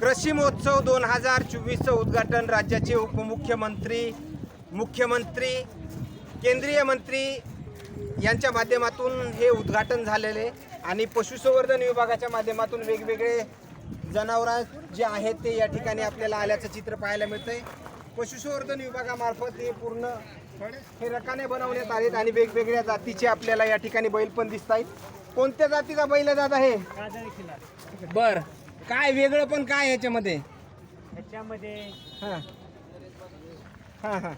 कृषी महोत्सव दोन हजार चोवीसचं उद्घाटन राज्याचे उपमुख्यमंत्री मुख्यमंत्री केंद्रीय मंत्री यांच्या माध्यमातून हे उद्घाटन झालेले. आणि पशुसंवर्धन विभागाच्या माध्यमातून वेगवेगळे जनावरं जे आहेत ते या ठिकाणी आपल्याला आल्याचं चित्र पाहायला मिळतंय. पशुसंवर्धन विभागामार्फत हे पूर्ण हे रकाने बनवण्यात आलेत आणि वेगवेगळ्या जातीचे आपल्याला या ठिकाणी बैल पण दिसत आहेत कोणत्या जातीचा बैल आहे दादा हे? काजळी खिलार बर. काय वेगळं पण काय याच्यामध्ये ह्याच्यामध्ये हां. हां हां.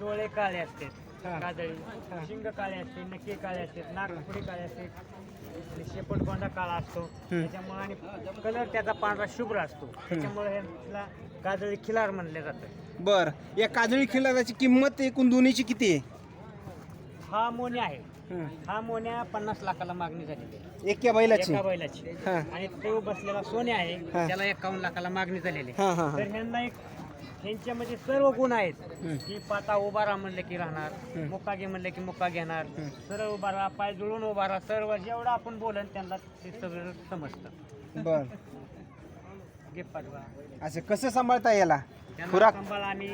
डोळे काळे असतात हा. काजळी शिंग काळे असते नक्की काळे असतात नागपुडी काळे असते. आणि शेपटकोंडा काळा असतो. त्याच्यामुळे आणि कलर त्याचा पांढरा शुभ्र असतो. त्याच्यामुळे ह्याला काजळी खिलार म्हणले जातं. बर. या काजळी खिलाराची किंमत एकूण दोन्हीची किती आहे? हा मोन्या आहे. हं. हा मोन्या पन्नास लाखाला मागणी झालेली आहे. एका बैलाची एका बैलाची हा. आणि तो बसलेला सोने आहे हा. त्याला एकावन्न लाखाला मागणी झालेली आहे हा, हा. तर ह्यांना एक ह्यांच्यामध्ये सर्व गुण आहेत. की पाता उभा राहा म्हणलं की राहणार हं. मुक्का घे म्हणलं की मुक्का घेणार हं. सरळ उभा राहा पाय जुळून उभा राहा सर्व जेवढं आपण बोलन त्यांना ते सगळं समजतं बर पाठवा असं कसं सांभाळता याला त्यांना खुराक सांभाळ आम्ही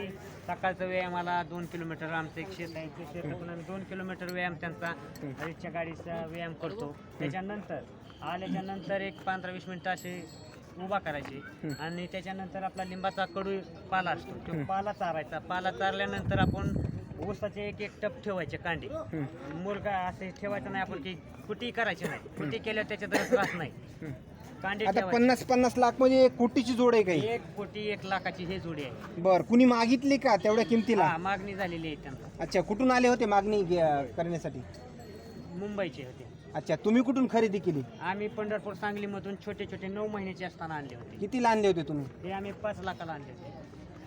सकाळचा व्यायामाला दोन किलोमीटर आमचं एक शेत आहे. ते शेतातून आम्ही दोन किलोमीटर व्यायाम त्यांचा रिक्षा गाडीचा व्यायाम करतो. त्याच्यानंतर आल्याच्यानंतर एक पंधरा वीस मिनिटं असे उभा करायची. आणि त्याच्यानंतर आपला लिंबाचा कडू पाला असतो. तो पाला चारायचा. पाला चारल्यानंतर आपण ऊसाचे एक एक टप ठेवायचे कांडे. मुलगा असे ठेवायचं नाही आपण की कुटी करायची नाही. कुटी केल्यावर त्याच्यात रस राहत नाही. कांडे आता ठेवायचे. पन्नास पन्नास लाख म्हणजे एक कोटीची जोड आहे काही? एक कोटी एक लाखाची हे जोडी आहे. बर कुणी मागितली का तेवढ्या किमतीला? हा मागणी झालेली आहे त्यांना. अच्छा कुठून आले होते मागणी करण्यासाठी? मुंबईचे होते. अच्छा तुम्ही कुठून खरेदी केली? आम्ही पंढरपूर सांगलीमधून छोटे छोटे नऊ महिन्याचे असताना आणले होते. कितीला आणले होते तुम्ही? हे आम्ही पाच लाखाला आणले होते.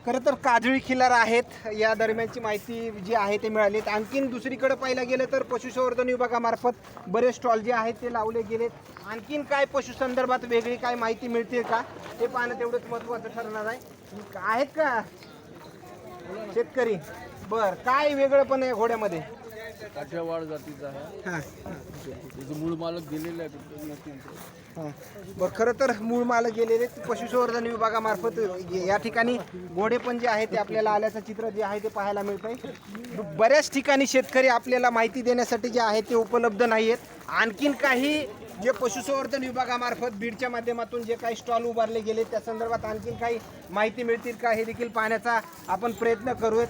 खरं तर काजळी खिलार आहेत. या दरम्यानची माहिती जी आहे ते मिळाली आणखीन दुसरीकडे पाहायला गेलं तर पशुसंवर्धन विभागामार्फत बरेच स्टॉल जे आहेत ते लावले गेलेत. आणखीन काय पशुसंदर्भात वेगळी काय माहिती मिळते का? ते पाहणं तेवढंच महत्त्वाचं ठरणार आहे. आहेत का? शेतकरी. बर काय वेगळं पण आहे घोड्यामध्ये? काठियावाड जातीचा आहे. हां. त्याचं मूळ मालक दिलेलं आहे. हां. बरं खरं तर मूळ मालक गेलेले पशुसंवर्धन विभागामार्फत या ठिकाणी घोडे पण जे आहे ते आपल्याला आल्याचं चित्र जे आहे ते पाहायला मिळत आहे बऱ्याच ठिकाणी शेतकरी आपल्याला माहिती देण्यासाठी जे आहे ते उपलब्ध नाही आहेत आणखीन काही जे पशुसंवर्धन विभागामार्फत बीडच्या माध्यमातून जे काही स्टॉल उभारले गेले त्या संदर्भात आणखीन काही माहिती मिळतील का हे देखील पाहण्याचा आपण प्रयत्न करूयात.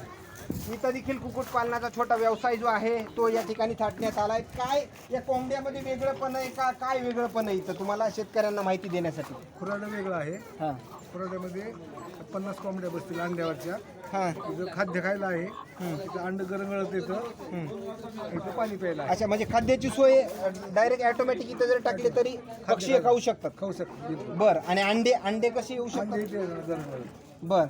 इथं देखील कुक्कुटपालनाचा छोटा व्यवसाय जो आहे तो या ठिकाणी थाटण्यात आलाय. काय या कोंबड्यामध्ये वेगळं पण आहे का काय वेगळं पण आहे इथं? तुम्हाला शेतकऱ्यांना माहिती देण्यासाठी. खुराडा वेगळा आहे. हां. खुराड्यामध्ये पन्नास कोंबड्या बसतील अंड्यावरच्या. हां. खाद्य खायला आहे. तिथं अंड गरंगळत येतं. इथं पाणी प्यायला आहे. अच्छा म्हणजे खाद्याची सोय डायरेक्ट ऑटोमॅटिक इथं जर टाकले तरी पक्षी खाऊ शकतात. खाऊ शकतो बर आणि अंडे अंडे कसे येऊ अंडे शकतात? इथे गरंगळत बर.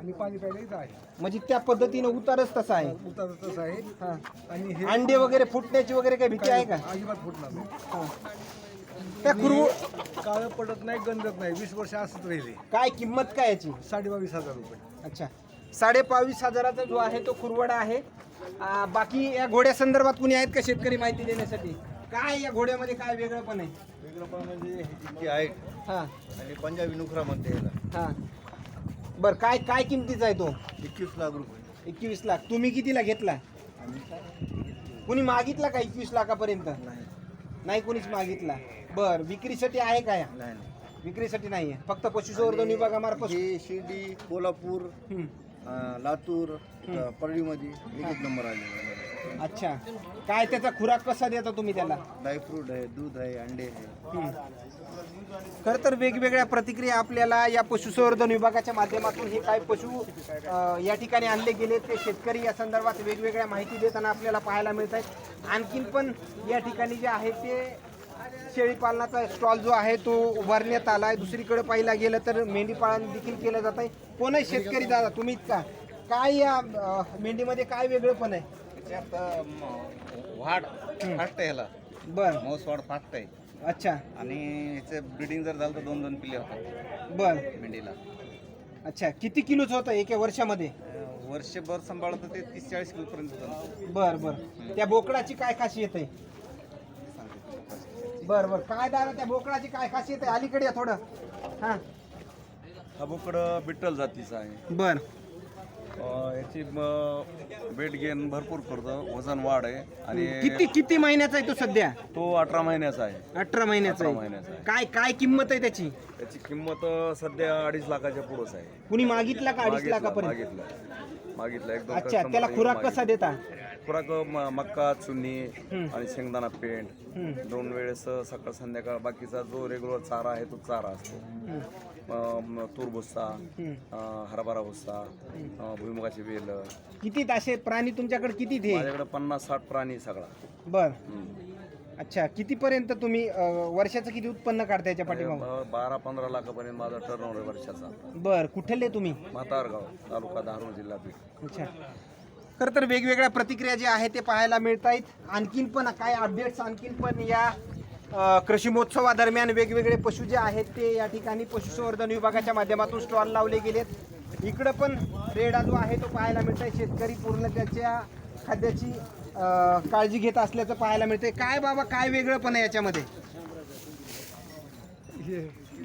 आणि पाणी प्यायला इथं आहे. म्हणजे त्या पद्धतीनं उतारच तसा आहे. उतार तसं आहे. हां. आणि हे अंडे वगैरे फुटण्याची वगैरे काही भीती आहे का? अजिबात फुटणार नाही. हां. त्या कुरवू काळं पडत नाही गंजत नाही. वीस वर्ष असत राहिले. काय किंमत काय याची? साडेबावीस हजार रुपये. अच्छा. साडे बावीस हजाराचा जो आहे तो कुरवडा आहे. आ, बाकी या घोड्या संदर्भात कुणी आहेत का शेतकरी माहिती देण्यासाठी? काय या घोड्यामध्ये काय वेगळं पण आहे? वेगळं पण म्हणजे इतकी हाईट हां. आणि पंजाबी नुकरा म्हणते याला. हां. बरं काय काय किमतीचा आहे तो? एकवीस लाख रुपये. एकवीस लाख. तुम्ही कितीला घेतला? कुणी मागितला का एकवीस लाखापर्यंत? नाही. नाही कुणीच मागितला. बर विक्रीसाठी आहे काय नाही नाही. विक्रीसाठी नाही आहे फक्त पशुसंवर्धन विभागामार्फत? हे शिर्डी कोल्हापूर हं. अं, लातूर परळीमध्ये एक एक नंबर आले अच्छा. काय त्याचा खुराक कसा देता तुम्ही त्याला? ड्रायफ्रूट आहे दूध आहे अंडे आहे. खरं तर वेगवेगळ्या प्रतिक्रिया आपल्याला या पशुसंवर्धन विभागाच्या माध्यमातून हे काय पशु अ, या ठिकाणी आणले गेले ते शेतकरी या संदर्भात वेगवेगळ्या माहिती देताना आपल्याला पाहायला मिळत आहेत. आणखीन पण या ठिकाणी जे आहे ते शेळीपालनाचा स्टॉल जो आहे तो उभारण्यात आला आहे. दुसरीकडे पाहिला गेलं तर मेंढीपालन देखील केलं जात आहे. कोण आहे शेतकरी दादा? तुम्हीच का काय या अ, मेंढीमध्ये काय वेगळं पण आहे? त्याच्यात वाढ फास्ट आहे ह्याला. बर. मौस वाढ फास्ट आहे अच्छा. आणि ह्याचं ब्रिडिंग जर झालं तर दोन दोन पिल्ले होतात. बर. मेंढीला. अच्छा. किती किलोचं होतं एका वर्षामध्ये? वर्षभर सांभाळलं तर ते तीस चाळीस किलोपर्यंत जातं. बर बर. त्या बोकडाची काय खासियत आहे? बर बर. काय दादा त्या बोकडाची काय खासियत आहे? अलीकडे या थोडं. हा. हा बोकड बिट्टल जातीचा आहे. बर. याची वेट गेन भरपूर करतो. वजन वाढ आहे. आणि किती किती महिन्याचा आहे तो सध्या? तो अठरा महिन्याचा आहे. अठरा महिन्याचा अठरा आहे महिन्याचा आहे. काय काय किंमत आहे त्याची? त्याची किंमत अं, सध्या अडीच लाखाच्या पुढंच आहे. कुणी मागितला का अडीच मागितलं लाखापर्यंत? मागितलं. मागितलं एक दोन अच्छा customer त्याला खुराक मागितलं. कसा देता? खुराक म- मक्का चुन्नी आणि शेंगदाणा पेंट. दोन वेळेस सकाळ संध्याकाळ बाकीचा जो रेग्युलर चारा आहे तो चारा असतो. तूर भुस्सा हरभरा भुस्सा भुईमुगाची वेल. किती असे प्राणी तुमच्याकडे किती ते माझ्याकडे पन्नास साठ प्राणी सगळा. बर. अच्छा कितीपर्यंत तुम्ही अं, वर्षाचं किती उत्पन्न काढता याच्या पाठीमाग? अं, बारा पंधरा लाखापर्यंत माझा टर्न आहे वर्षाचा. बर कुठले तुम्ही? म्हातारगाव तालुका धारूर जिल्हा बीड. अच्छा. खरं तर वेगवेगळ्या प्रतिक्रिया ज्या आहेत ते पाहायला मिळत आहेत आणखीन पण काय अपडेट्स आणखीन पण या कृषी महोत्सवादरम्यान वेगवेगळे पशु जे आहेत ते या ठिकाणी पशुसंवर्धन विभागाच्या माध्यमातून स्टॉल लावले गेलेत. इकडं पण रेडा जो आहे तो पाहायला मिळत आहे शेतकरी पूर्ण त्याच्या खाद्याची काळजी घेत असल्याचं पाहायला मिळतंय. काय बाबा काय वेगळं पण आहे याच्यामध्ये?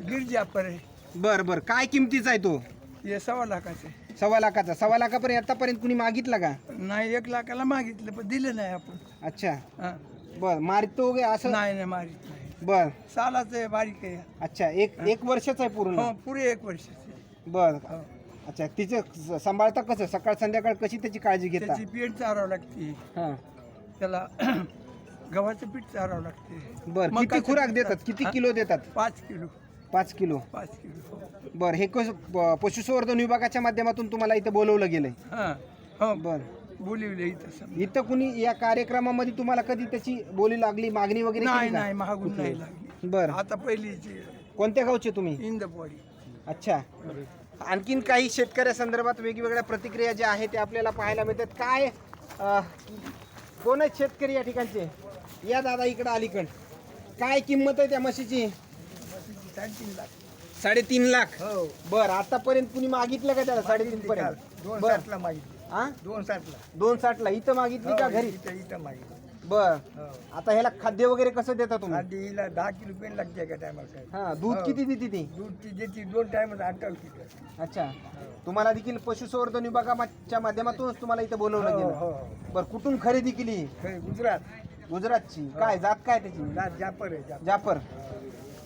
गिरजा पर आहे बर बर. काय किमतीचा आहे तो? हे सव्वा लाखाचे. सव्वा लाखाचा. सव्वा लाखापर्यंत आतापर्यंत कुणी मागितला का? नाही एक लाखाला मागितलं पण दिलं नाही आपण. अच्छा. हा. बर मारतो वगैरे असं नाही नाही मारित नाही. बर. सालाचं आहे बारीक आहे. अच्छा एक एक वर्षाचा आहे पूर्ण? हो पुरे एक वर्षाचे. बर. हो. अच्छा तिचं स- सांभाळता कसं? सकाळ संध्याकाळ कशी त्याची काळजी घेता? त्याची पेंट चारावं लागते. हा. त्याला गव्हाचं पीठ चारावं लागते. बर किती मकाचं खुराक पीठ देतात? किती हा? किलो देतात? पाच किलो. पाच किलो. पाच किलो बर हे कसं प- पशुसंवर्धन विभागाच्या माध्यमातून तुम्हाला इथं बोलवलं गेलंय. हा. हो. बर. बोलिवले इथं समजा. इथं कुणी या कार्यक्रमामध्ये तुम्हाला कधी त्याची बोली लागली मागणी वगैरे नाही? नाही महागून नाही लागली. बर. आता पहिलीची. कोणत्या गावचे तुम्ही? इंदपवाडी अच्छा. आणखीन काही शेतकऱ्यासंदर्भात वेगवेगळ्या प्रतिक्रिया ज्या आहेत त्या आपल्याला पाहायला मिळतात. काय अं, कोण आहेत शेतकरी या ठिकाणचे? या दादा इकडं अलीकड. काय किंमत आहे त्या म्हशीची? साडेतीन लाख. साडेतीन लाख. हो. बर आतापर्यंत कुणी मागितलं का त्याला? साडेतीन पर्यंत? दोन बर. हा? दोन साठला. दोन साठला. इथं मागितली का हो, घरी? इथं इथं मागितली. बर. हो. आता ह्याला खाद्य वगैरे कसं देता तुम्ही? आधी हिला दहा किलो पेन लागते एका टायमाला हा दूध हो. किती देते ती? दूध ती देते दोन टाइम अठ्ठावीस लिटर अच्छा. तुम्हाला देखील पशुसंवर्धन विभागाच्या माध्यमातूनच तुम्हाला इथं बोलवलं हो गेलं. हो. बर कुठून खरेदी केली? खरं, गुजरात. गुजरातची. काय जात काय त्याची? जात जापर आहे जापर जाफर.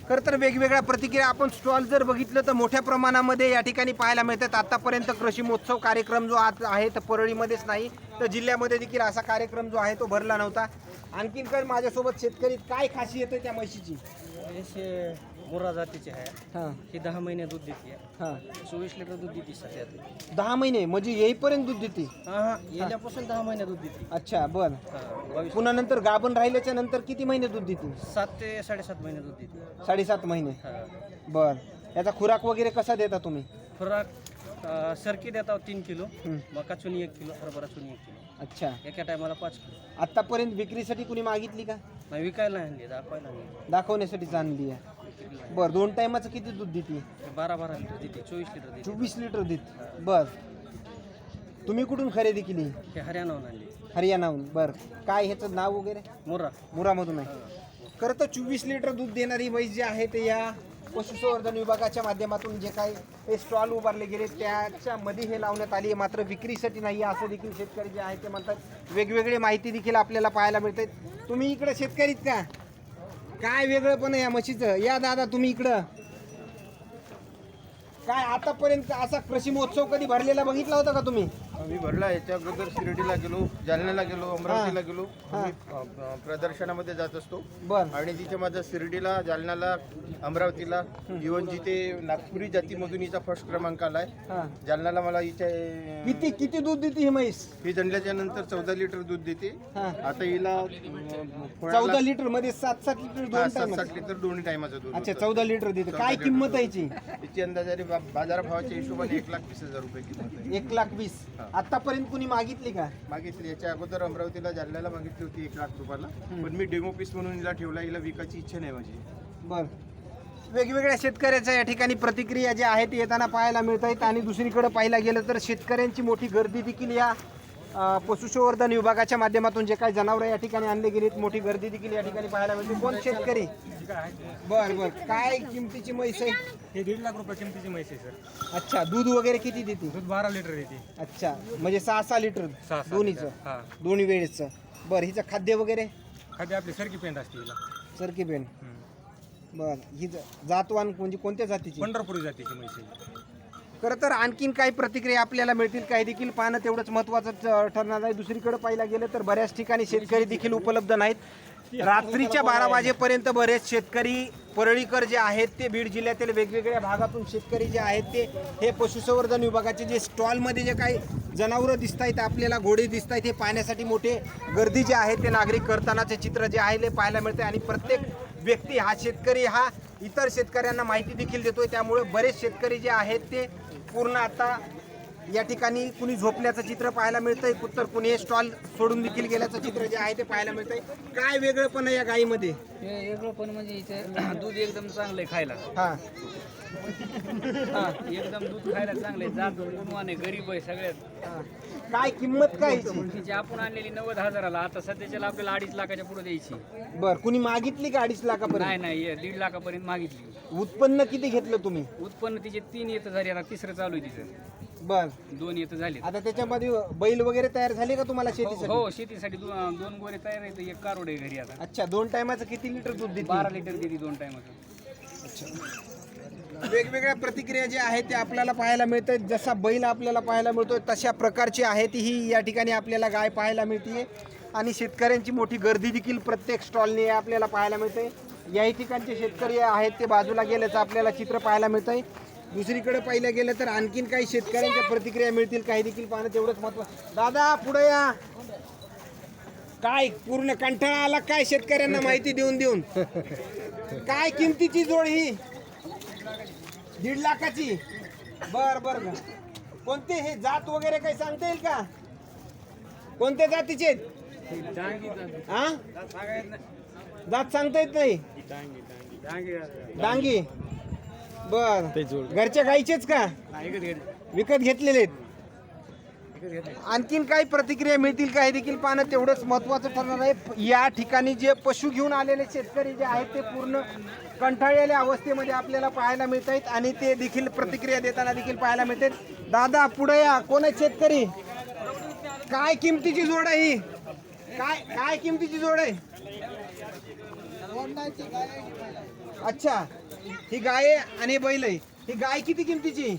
खरं तर वेगवेगळ्या प्रतिक्रिया. आपण स्टॉल जर बघितलं तर मोठ्या प्रमाणामध्ये या ठिकाणी पाहायला मिळतात. आतापर्यंत कृषी महोत्सव कार्यक्रम जो आज आहे तर परळीमध्येच नाही तर जिल्ह्यामध्ये देखील असा कार्यक्रम जो आहे तो भरला नव्हता. आणखीन काय माझ्यासोबत शेतकरी काय खासियत आहे त्या म्हशीची? मुर्रा जातीचे आहे. हां. ही दहा महिने दूध देते हां. चोवीस लिटर दूध देते सध्यात दहा महिने म्हणजे येईपर्यंत दूध देते? हा हा. येण्यापासून दहा महिने दूध देते. अच्छा बर. हा, बावीस पुन्हा नंतर गाभण राहिल्याच्या नंतर किती महिने दूध देते? सात ते साडेसात महिने दूध देते. साडेसात महिने. हा. बर. याचा खुराक वगैरे कसा देता तुम्ही? खुराक अं, सरकी देता तीन किलो हं. मका चुनी एक किलो हरभरा चुनी एक किलो. अच्छा. एका टायमाला पाच किलो. आतापर्यंत विक्रीसाठी कुणी मागितली का? नाही विकायला आणली दाखवायला आणली. दाखवण्यासाठी आणली आहे. बर दोन टायमाचं किती दूध देते? बारा बारा लिटर देते चोवीस लिटर देते. चोवीस लिटर देते. बर. तुम्ही कुठून खरेदी केली? हे हरियाणाहून आणली. हरियाणाहून. बर. काय ह्याचं नाव वगैरे? मुर्रा मुरामधून आहे. खरं तर चोवीस लिटर दूध देणारी म्हैस जी आहे ते या पशुसंवर्धन विभागाच्या माध्यमातून जे काही हे स्टॉल उभारले गेले त्याच्यामध्ये हे लावण्यात आली आहे. मात्र विक्रीसाठी नाही आहे असं देखील शेतकरी जे आहे ते म्हणतात वेगवेगळी माहिती देखील आपल्याला पाहायला मिळते तुम्ही इकडं शेतकरीत का? काय वेगळं पण आहे या म्हशीचं? या दादा तुम्ही इकडं. काय आतापर्यंत असा कृषी महोत्सव कधी भरलेला बघितला होता का तुम्ही? आम्ही भरला याच्या अगोदर शिर्डीला गेलो जालन्याला गेलो अमरावतीला गेलो. आम्ही अ, अ, प्रदर्शनामध्ये जात असतो. बर. आणि तिथे माझा शिर्डीला जालन्याला अमरावतीला इव्हन जिथे नागपुरी जातीमधून हिचा फर्स्ट क्रमांक आलाय हा. जालन्याला मला इथे किती किती दूध देते ही म्हैस? ही जणल्याच्या नंतर चौदा लिटर दूध देते. हा. आता हिला अ, फळाला- चौदा लिटरमध्ये सात सात लिटर हा, दोन सात टाइम सात लिटर दोन्ही टायमाचं दूध अच्छा होतं. चौदा लिटर देते. काय किंमत आहे याची? तिची अंदाजाने बा- बाजारभावाच्या हिशोबाने एक लाख वीस हजार रुपये किंमत आहे. एक लाख वीस. आतापर्यंत कुणी मागितली का? मागितली. याच्या अगोदर अमरावतीला जालन्याला मागितली होती एक लाख रुपयाला. पण मी डेमो पीस म्हणून हिला ठेवला. हिला विकायची इच्छा नाही माझी. बर. वेगवेगळ्या शेतकऱ्याच्या या ठिकाणी प्रतिक्रिया ज्या आहेत येताना पाहायला मिळत आहेत आणि दुसरीकडे पाहायला गेलं तर शेतकऱ्यांची मोठी गर्दी देखील या पशुसंवर्धन विभागाच्या माध्यमातून जे काही जनावरं या ठिकाणी आणले गेलीत मोठी गर्दी देखील या ठिकाणी पाहायला मिळते. कोण शेतकरी? बर बर. काय किमतीची म्हैस आहे? हे दीड लाख रुपये किमतीची म्हैस आहे सर. अच्छा दूध वगैरे किती देते? दूध बारा लिटर येते अच्छा म्हणजे सहा सहा लिटर सहा. दोन्हीचं? हा. दोन्ही वेळेचं. बरं हिचं खाद्य वगैरे? खाली आपली सरकी पेंट असते हिला. सरकी हम्म. बर ही ज- जातवान म्हणजे कोणत्या जातीची? पंढरपुरी जातीची म्हैस आहे. खरं तर आणखीन काही प्रतिक्रिया आपल्याला मिळतील काही देखील पाहणं तेवढंच महत्त्वाचं ठरणार आहे दुसरीकडे पाहायला गेलं तर बऱ्याच ठिकाणी शेतकरी देखील उपलब्ध नाहीत. रात्रीच्या बारा वाजेपर्यंत बरेच शेतकरी परळीकर जे आहेत ते बीड जिल्ह्यातील वेगवेगळ्या भागातून शेतकरी जे आहेत ते हे पशुसंवर्धन विभागाचे जे स्टॉलमध्ये जे काही जनावरं दिसत आहेत आपल्याला घोडे दिसत आहेत हे पाहण्यासाठी मोठे गर्दी जे आहे ते नागरिक करतानाचे चित्र जे आहे ते पाहायला मिळते आणि प्रत्येक व्यक्ती हा शेतकरी हा इतर शेतकऱ्यांना माहिती देखील देतोय. त्यामुळे बरेच शेतकरी जे आहेत ते पूर्ण आता या ठिकाणी कुणी झोपल्याचं चित्र पाहायला मिळतंय तर कुणी स्टॉल सोडून देखील गेल्याचं चित्र जे आहे ते पाहायला मिळतंय. काय वेगळं पण आहे या गायीमध्ये वेगळं पण म्हणजे इथे दूध एकदम चांगलं आहे खायला. हा. हा एकदम दूध खायला चांगलं आहे जात गुणवान आहे गरीब आहे सगळ्यात. हा. काय किंमत काय हिची? तिची आपण आणलेली नव्वद हजाराला. आता सध्याच्याला आपल्याला अडीच लाखाच्या पुढे द्यायची. बर कुणी मागितली का अडीच नाही लाखापर्यंत नाही हे दीड लाखापर्यंत मागितली. उत्पन्न किती घेतलं तुम्ही? उत्पन्न तिचे तीन येतं झाली. आता तिसरं चालू आहे तिचं. बर. दोन येतं झाले आता त्याच्यामध्ये बैल वगैरे तयार झाले का तुम्हाला शेतीसाठी? हो शेतीसाठी दो- दोन गोरे तयार आहेत एक कारोड आहे घरी आता. अच्छा दोन टायमाचं किती लिटर दूध देते बारा लिटर देते दोन टायमाचं. वेगवेगळ्या प्रतिक्रिया ज्या आहेत ते आपल्याला पाहायला मिळतात जसा बैल आपल्याला पाहायला मिळतोय तशा प्रकारची आहे ती ही या ठिकाणी आपल्याला गाय पाहायला मिळते आणि शेतकऱ्यांची मोठी गर्दी देखील प्रत्येक स्टॉलने आपल्याला पाहायला मिळते याही ठिकाणचे शेतकरी आहेत ते बाजूला गेल्याचं आपल्याला चित्र पाहायला मिळतंय. दुसरीकडे पाहिलं गेलं तर आणखीन काही शेतकऱ्यांच्या प्रतिक्रिया मिळतील. काही देखील पाहणं तेवढंच महत्त्व दादा पुढे या. काय पूर्ण कंटाळा आला काय शेतकऱ्यांना माहिती देऊन देऊन? काय किमतीची जोड ही? दीड लाखाची? बर बर. कोणते हे जात वगैरे काही सांगता येईल का? कोणत्या जातीचे? हा? जात सांगता येत नाही? डांगी. बर. घरच्या गाईचेच का? विकत घेतलेले आहेत. आणखीन काही प्रतिक्रिया मिळतील का? हे देखील पाहणं तेवढंच महत्त्वाचं ठरणार आहे. या ठिकाणी जे पशु घेऊन आलेले शेतकरी जे आहेत ते पूर्ण कंटाळलेल्या अवस्थेमध्ये आपल्याला पाहायला मिळत आहेत आणि ते देखील प्रतिक्रिया देताना देखील पाहायला मिळतात दादा पुढे या. कोण आहेत शेतकरी? काय किमतीची जोड आहे ही? काय काय किमतीची जोड आहे? अच्छा. ही गाय आहे आणि बैल आहे. ही गाय किती किमतीची?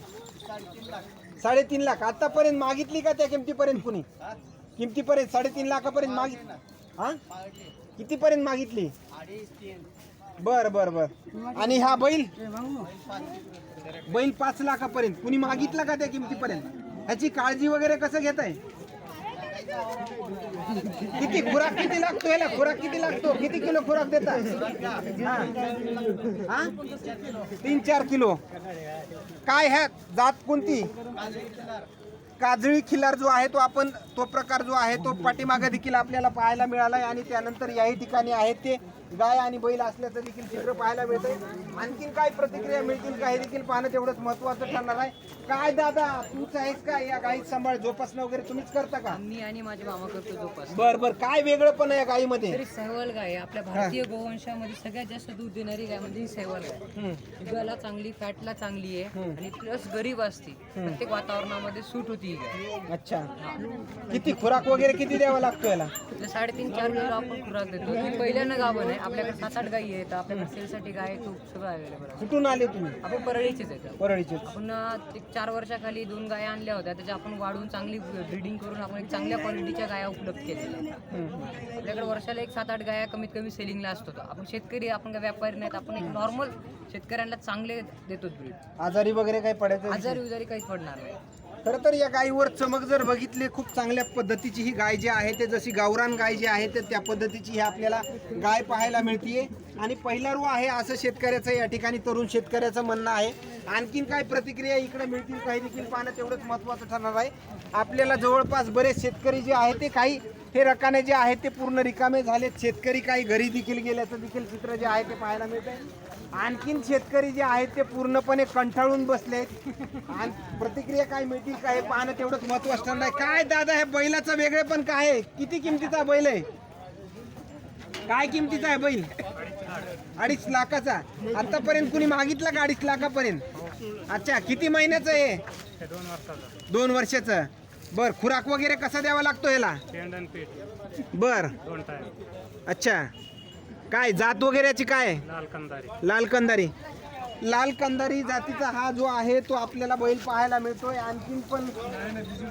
साडेतीन लाख. आतापर्यंत मागितली का त्या किमतीपर्यंत कुणी? किमतीपर्यंत? साडेतीन लाखापर्यंत मागित हा? कितीपर्यंत मागितली? बर बर बर. आणि हा बैल? बैल पाच लाखापर्यंत. कुणी मागितला का त्या किमतीपर्यंत? ह्याची काळजी वगैरे कसं घेत आहे किती खुराक किती लागतो याला? खुराक किती लागतो? किती किलो खुराक देता? हा? तीन चार किलो. काय ह्या जात कोणती? काजळी खिलार जो आहे तो आपण तो प्रकार जो आहे तो पाठीमागे देखील आपल्याला पाहायला मिळाला आहे आणि त्यानंतर याही ठिकाणी आहेत ते. गाय आणि बैल असल्याचं देखील चित्र पाहायला मिळतंय. आणखीन काय प्रतिक्रिया मिळतील का हे देखील पाहणं तेवढंच महत्वाचं ठरणार आहे. काय दादा तूच आहेस का? या गाई सांभाळ जोपासणं वगैरे तुम्हीच करता का? मी आणि माझे मामा करतो जोपास बर बर. काय वेगळं पण आहे या गाईमध्ये? तरी सहवाल गाय आहे. आपल्या भारतीय गोवंशामध्ये सगळ्यात जास्त दूध देणारी गाय म्हणजे ही सहवाल गाय दुधाला चांगली फॅटला चांगली आहे आणि प्लस गरीब असते. प्रत्येक वातावरणामध्ये सूट होती ही गाय. अच्छा. किती खुराक वगैरे किती द्यावा लागतो याला? साडेतीन चार किलो आपण खुराक देतो. ही पहिल्यानं गाभण आहे. आपल्याकडे सात आठ गायी आहेत. आपल्याकडे सेलसाठी गाय तूप सगळं अवेलेबल आहे. कुठून आले तुम्ही? आपण परळीचेच आहेत. परळीचे आपण अं, एक चार वर्षाखाली दोन गाया आणल्या होत्या. त्याच्या आपण वाढवून चांगली ब्रीडिंग करून आपण एक चांगल्या क्वालिटीच्या गाया उपलब्ध केलेल्या आहेत. आपल्याकडे वर्षाला एक सात आठ गाया कमीत कमी सेलिंगला असतो आपण शेतकरी आपण काय व्यापारी नाहीत. आपण एक नॉर्मल शेतकऱ्यांना चांगले देतो ब्रीड आजारी वगैरे काही पडायचं आजारी उजारी काहीच पडणार नाही. खरं तर या गायीवर चमक जर बघितले खूप चांगल्या पद्धतीची ही गाय जी आहे ते जशी गावरान गाय जी आहे ते त्या पद्धतीची ही आपल्याला गाय पाहायला मिळतीये. आणि पहिला रू आहे असं शेतकऱ्याचं या ठिकाणी तरुण शेतकऱ्याचं म्हणणं आहे. आणखीन काय प्रतिक्रिया इकडे मिळतील काही देखील पाहणं तेवढंच महत्त्वाचं ठरणार आहे. आपल्याला जवळपास बरेच शेतकरी जे आहे ते काही हे रकाने जे आहेत ते पूर्ण रिकामे झालेत. शेतकरी काही घरी देखील गेल्याचं देखील चित्र जे आहे ते पाहायला मिळतंय. आणखीन शेतकरी जे आहेत ते पूर्णपणे कंटाळून बसलेत आणि प्रतिक्रिया काय मिळतील काय पाहणं तेवढंच महत्त्व असणार नाही काय दादा हे बैलाचं वेगळे पण काय आहे? किती किमतीचा बैल आहे? काय किमतीचा आहे बैल? अडीच लाखाचा. आतापर्यंत कुणी मागितला का अडीच लाखापर्यंत? अच्छा किती महिन्याचं आहे? दोन वर्षाचा. बर खुराक वगैरे कसा द्यावा लागतो याला? बर. अच्छा. काय जात वगैरेची काय? लाल कंदारी. लाल कंदारी. लाल कंदारी जातीचा हा जो आहे तो आपल्याला बैल पाहायला मिळतोय. आणखीन पण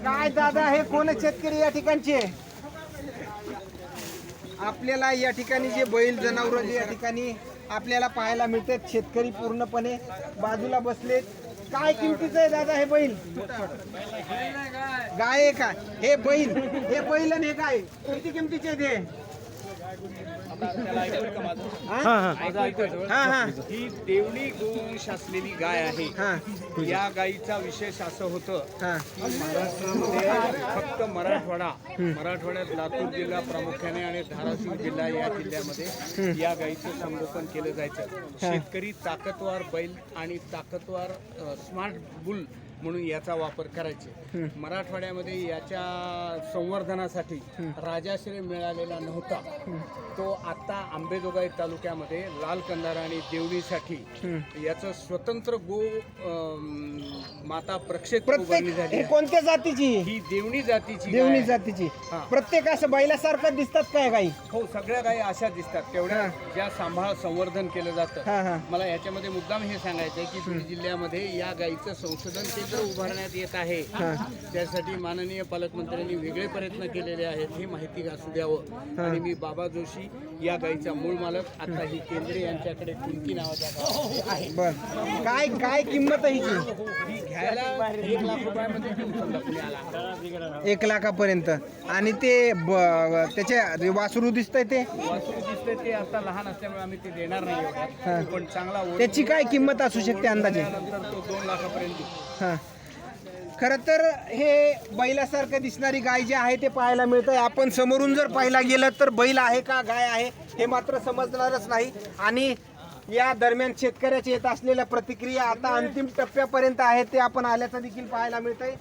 काय दादा हे कोण शेतकरी या ठिकाणचे? आपल्याला या ठिकाणी जे बैल जनावर जे या ठिकाणी आपल्याला पाहायला मिळतात शेतकरी पूर्णपणे बाजूला बसलेत. काय किमतीचं आहे दादा हे बैल? गाय आहे का? हे बैल हे बैल आणि हे गाय किती किमतीचे आहेत हे हा. हा हा. ही देवणी गोवंश असलेली गाय आहे. हा. या गायीचा विशेष असं होतं महाराष्ट्रामध्ये फक्त मराठवाडा मराठवाड्यात लातूर जिल्हा प्रामुख्याने आणि धाराशिव जिल्हा या जिल्ह्यामध्ये या गायीचं संगोपन केलं जायचं. शेतकरी ताकदवार बैल आणि ताकदवार स्मार्ट बुल म्हणून याचा वापर करायचे. मराठवाड्यामध्ये याच्या संवर्धनासाठी राजाश्रय मिळालेला नव्हता. तो आता आंबेजोगाई तालुक्यामध्ये लाल कंदारा आणि देवणीसाठी याचं स्वतंत्र गो माता प्रत्येक झाली. कोणत्या जातीची? ही देवणी जातीची देवणी. जातीची. प्रत्येक असं बैलासारखं दिसतात काय गाई? हो सगळ्या गायी अशा दिसतात. तेवढ्या ज्या सांभाळ संवर्धन केलं जातं. मला याच्यामध्ये मुद्दाम हे सांगायचं आहे की जिल्ह्यामध्ये या गायीचं संशोधन केंद्र उभारण्यात येत आहे. त्यासाठी माननीय पालकमंत्र्यांनी वेगळे प्रयत्न केलेले आहेत. हे माहिती असू द्यावं. आणि मी बाबा जोशी या गायीचा मूळ मालक. आता ही केंद्रे यांच्याकडे कुंकी नावाच्या आहे. काय काय किंमत आहे ही घ्यायला एक लाख रुपयामध्ये एक लाखापर्यंत. आणि ते त्याचे वासरू दिसतंय ते? वासरू दिसते ते आता लहान असल्यामुळे आम्ही ते देणार नाही पण चांगला त्याची काय किंमत असू शकते अंदाजे? नंतर तो दोन लाखापर्यंत खरं तर हे बैलासारखं दिसणारी गाय जी आहे ते पाहायला मिळतं आपण समोरून जर पाहायला गेलं तर बैल आहे का गाय आहे हे मात्र समजणारच नाही. आणि या दरम्यान शेतकऱ्याच्या येत असलेल्या प्रतिक्रिया आता अंतिम टप्प्यापर्यंत आहेत ते आपण आल्याचं देखील पाहायला मिळतंय.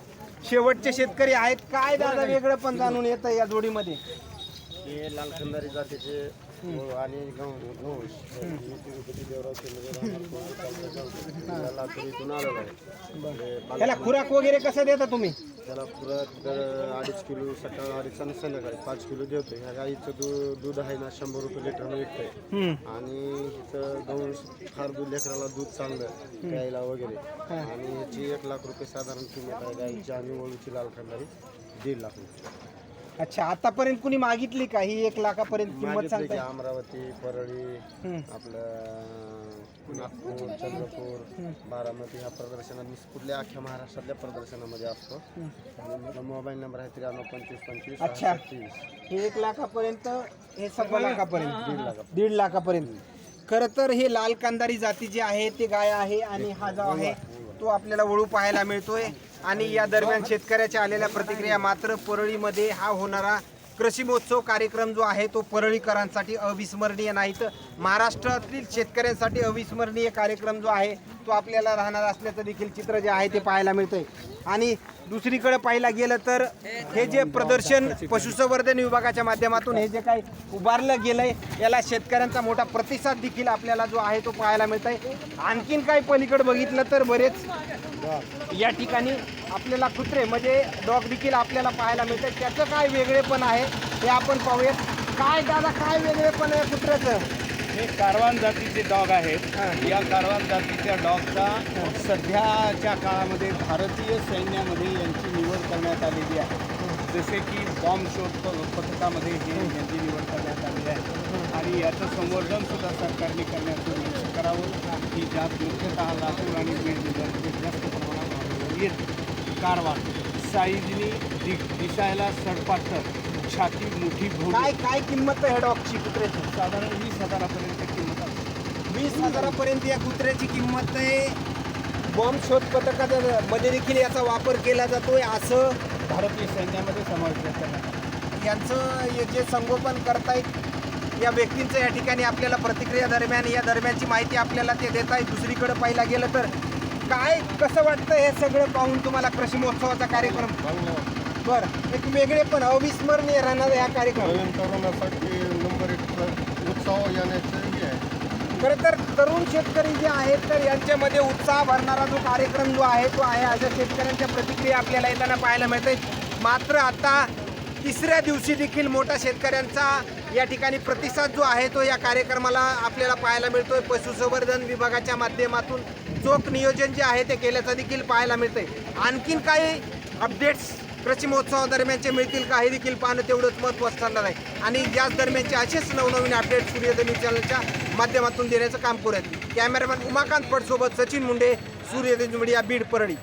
शेवटचे शेतकरी आहेत. काय दादा वेगळं पण जाणून येतं या जोडीमध्ये? हे लाल खंदारी जातीचे आणि लातूर आलेलो आहे त्याला खुराक वगैरे कसं देता तुम्ही? त्याला दर अडीच किलो सकाळ अडीच आणि संध्याकाळी पाच किलो देतो ह्या गाईचं दूध दूध आहे ना शंभर रुपये लिटरनं विकतंय. आणि हिचं गौश फार दूध लेकराला दूध चांगलं प्यायला वगैरे. आणि ह्याची एक लाख रुपये साधारण किंमत आहे गाईची आणि वळूची लाल खंडारी दीड लाख रुपये. अच्छा आतापर्यंत कुणी मागितली का? ही एक लाखापर्यंत किंमत मागितले की सांगताय? अमरावती परळी. आपलं नागपूर चंद्रपूर बारामती ह्या प्रदर्शनात मी कुठल्या अख्ख्या महाराष्ट्रातल्या प्रदर्शनामध्ये असतो. आणि माझा मोबाईल नंबर आहे त्र्याण्णव पंचवीस पंचवीस अच्छा. सहासष्ट हे एक लाखापर्यंत हे सव्वा लाखापर्यंत. दीड लाख दीड लाखापर्यंत. खरं तर हे लाल कांदारी जाती जे आहे ते गाय आहे आणि हा जो आहे तो आपल्याला वळू पाहायला मिळतोय. आणि या दरम्यान शेतकऱ्याच्या आलेल्या प्रतिक्रिया मात्र परळीमध्ये हा होणारा कृषी महोत्सव कार्यक्रम जो आहे तो परळीकरांसाठी अविस्मरणीय नाही तर महाराष्ट्रातील शेतकऱ्यांसाठी अविस्मरणीय कार्यक्रम जो आहे तो आपल्याला राहणार असल्याचं देखील चित्र जे आहे ते पाहायला मिळतंय. आणि दुसरीकडे पाहायला गेलं तर हे जे प्रदर्शन पशुसंवर्धन विभागाच्या माध्यमातून हे जे काही उभारलं गेलंय याला शेतकऱ्यांचा मोठा प्रतिसाद देखील आपल्याला जो आहे तो पाहायला मिळत आहे आणखीन काही पलीकडे बघितलं तर बरेच या ठिकाणी आपल्याला कुत्रे म्हणजे डॉग देखील आपल्याला पाहायला मिळतात त्याचं काय वेगळेपण आहे हे आपण पाहूयात. काय दादा काय वेगळेपण आहे कुत्र्याचं? हे कारवान जातीचे डॉग आहेत. या कारवान जातीच्या डॉगचा सध्याच्या काळामध्ये भारतीय सैन्यामध्ये यांची निवड करण्यात आलेली आहे. जसे की बॉम्ब शोध पथकामध्ये हे यांची निवड करण्यात आलेली आहे. आणि याचं संवर्धन सुद्धा सरकारने करण्याचं लक्ष करावं. ही. जात मुख्यतः लातूर आणि बीड जिल्ह्यामध्ये जास्त प्रमाणात येते कारवान. साईजनी दि दिसायला सडपातळ. छाती मोठी काय काय किंमत आहे डॉगची कुत्र्याची? साधारण वीस हजारापर्यंत किंमत असते वीस हजारापर्यंत या कुत्र्याची किंमत आहे. बॉम्ब शोध पथकाच्या मध्ये देखील याचा वापर केला जातोय असं भारतीय सैन्यामध्ये समाविष्ट करण्यात आला. यांचं जे संगोपन करतायत या व्यक्तींचं या ठिकाणी आपल्याला प्रतिक्रिया दरम्यान या दरम्यानची माहिती आपल्याला ते देत आहे दुसरीकडे पाहिला गेलं तर काय कसं वाटतं हे सगळं पाहून तुम्हाला कृषी महोत्सवाचा कार्यक्रम? बरं एक वेगळे पण अविस्मरणीय राहणार या कार्यक्रम नवीन तरुणासाठी नंबर एक उत्साह येण्याचं हे आहे. खरं तर तरुण शेतकरी जे आहेत तर यांच्यामध्ये उत्साह भरणारा जो कार्यक्रम जो आहे तो आहे. अशा शेतकऱ्यांच्या प्रतिक्रिया आपल्याला येताना पाहायला मिळते मात्र आता तिसऱ्या दिवशी देखील मोठा शेतकऱ्यांचा या ठिकाणी प्रतिसाद जो आहे तो या कार्यक्रमाला आपल्याला पाहायला मिळतोय. पशुसंवर्धन विभागाच्या माध्यमातून चोख नियोजन जे आहे ते केल्याचं देखील पाहायला मिळतंय. आणखीन काही अपडेट्स कृषी महोत्सवादरम्यानचे मिळतील का हे देखील पाहणं तेवढंच महत्त्वाचं ठरणार आहे. आणि याच दरम्यानचे असेच नवनवीन अपडेट सूर्योदय न्यूज चॅनलच्या माध्यमातून देण्याचं काम करूयात कॅमेरामॅन उमाकांत पटसोबत सचिन मुंडे सूर्योदय मीडिया बीड परळी.